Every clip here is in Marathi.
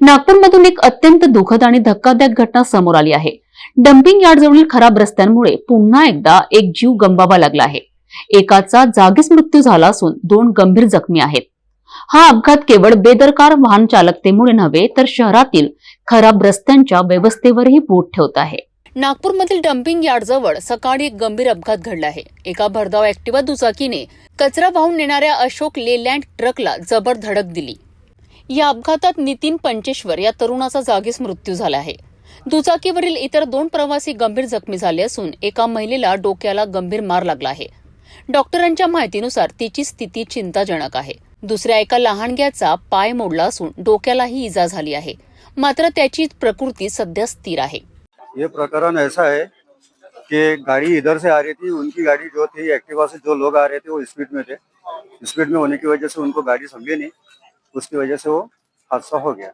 नागपूरमधून एक अत्यंत दुःखद आणि धक्कादायक घटना समोर आली आहे. डम्पिंग यार्डजवळील खराब रस्त्यांमुळे पुन्हा एकदा एक जीव गंबावा लागला आहे. एकाचा जागीच मृत्यू झाला असून दोन गंभीर जखमी आहेत. हा अपघात केवळ बेदरकार वाहन चालकतेमुळे नव्हे तर शहरातील खराब रस्त्यांच्या व्यवस्थेवरही बोट ठेवत आहे. नागपूरमधील डम्पिंग यार्डजवळ सकाळी एक गंभीर अपघात घडला आहे. एका भरधाव ऍक्टिवा दुचाकीने कचरा वाहून नेणाऱ्या अशोक लेलँड ट्रकला जबर धडक दिली. या अपघातात नितीन पंचेश्वर या तरुणाचा जागीच मृत्यू झाला आहे. दुचाकीवरील इतर दोन प्रवासी गंभीर जखमी झाले असून एका महिलेला डोक्याला गंभीर मार लागला आहे. डॉक्टरांच्या माहितीनुसार तिची स्थिती चिंताजनक आहे. दुसऱ्या एका लहानग्याचा पाय मोडला असून डोक्यालाही इजा झाली आहे. मात्र त्याची प्रकृती सध्या स्थिर आहे. ये प्रकरण ऐसा है कि गाड़ी इधर से आ रही थी उनकी गाड़ी जो थी एक्टिवा से जो लोग आ रहे थे वो स्पीड में थे। स्पीड में होने की वजह से उनको गाड़ी समझी नहीं। उसकी वजह से वो हादसा हो गया।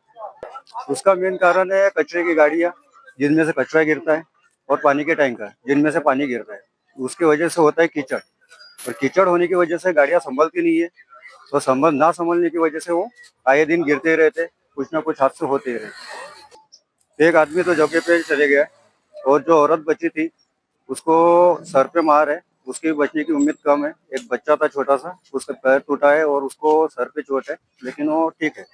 उसका मेन कारण है कचरे की गाड़ियाँ, जिनमें से कचरा गिरता है और पानी के टैंकर, जिनमें से पानी गिरता है। उसकी वजह से होता है कीचड़। और कीचड़ होने की वजह से गाड़ियाँ संभलती नहीं है। तो संभल, ना संभलने की वजह से वो आए दिन गिरते रहते, कुछ ना कुछ हादसे होते ही रहते। एक आदमी तो जगह पे चले गया और जो औरत बची थी, उसको सर पे मार है। उसकी बचने की उम्मीद कम है। एक बच्चा था छोटा सा उसका पैर टूटा है और उसको सर पे चोट है लेकिन वो ठीक है।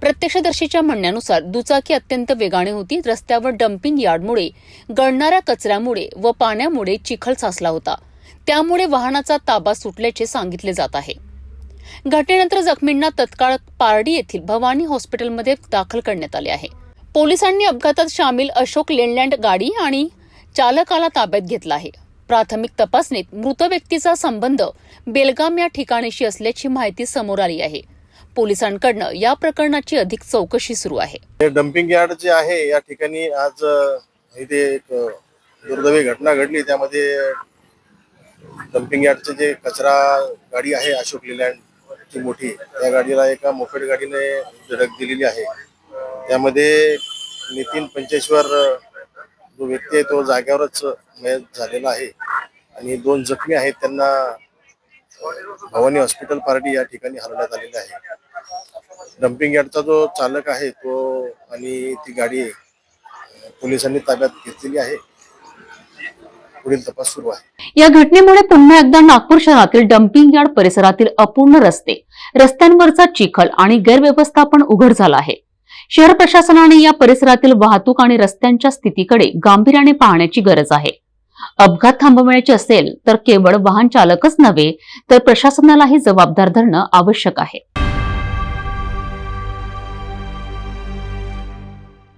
प्रत्यक्षदर्शीच्या म्हणण्यानुसार दुचाकी अत्यंत वेगाने होती रस्त्यावर डम्पिंग यार्डमुळे गळणाऱ्या कचऱ्यामुळे व पाण्यामुळे चिखल साचला होता. त्यामुळे वाहनाचा ताबा सुटल्याचे सांगितले जात आहे. घटनेनंतर जखमींना तत्काळ पारडी येथील भवानी हॉस्पिटलमध्ये दाखल करण्यात आले आहे. पोलिसांनी अपघातात सामील अशोक लेनलँड गाडी आणि चालकाला ताब्यात घेतला आहे. प्राथमिक तपासणीत मृत व्यक्तीचा संबंध बेलगाम या ठिकाणीशी असल्याची माहिती समोर आली आहे. पोलिसांकडनं या प्रकरणाची अधिक चौकशी सुरू आहे. डम्पिंग यार्ड जे आहे या ठिकाणी आज इथे एक दुर्दैवी घटना घडली. त्यामध्ये डम्पिंग यार्डचे जे कचरा गाडी आहे अशोक लिलँड ची मोठी त्या गाडीला एका मोफेड गाडीने धडक दिलेली आहे. त्यामध्ये नितीन पंचेश्वर जो व्यक्ती आहे तो जाग्यावरच मयत झालेला आहे. आणि दोन जखमी आहेत त्यांना भवानी हॉस्पिटल पार्टी या ठिकाणी हलवण्यात आलेली आहे. डम्पिंग यार्डचा जो चालक आहे तो आणि ती गाडी पोलिसांनी ताब्यात घेतलेली आहे. पुढील तपास सुरू आहे. या घटनेमुळे पुन्हा एकदा नागपूर शहरातील डम्पिंग यार्ड परिसरातील अपूर्ण रस्ते रस्त्यांवरचा चिखल आणि गैरव्यवस्थापन उघड झालं आहे. शहर प्रशासनाने या परिसरातील वाहतूक आणि रस्त्यांच्या स्थितीकडे गांभीर्याने पाहण्याची गरज आहे. अपघात थांबवण्याची असेल तर केवळ वाहन चालकच नव्हे तर प्रशासनालाही जबाबदार धरणं आवश्यक आहे.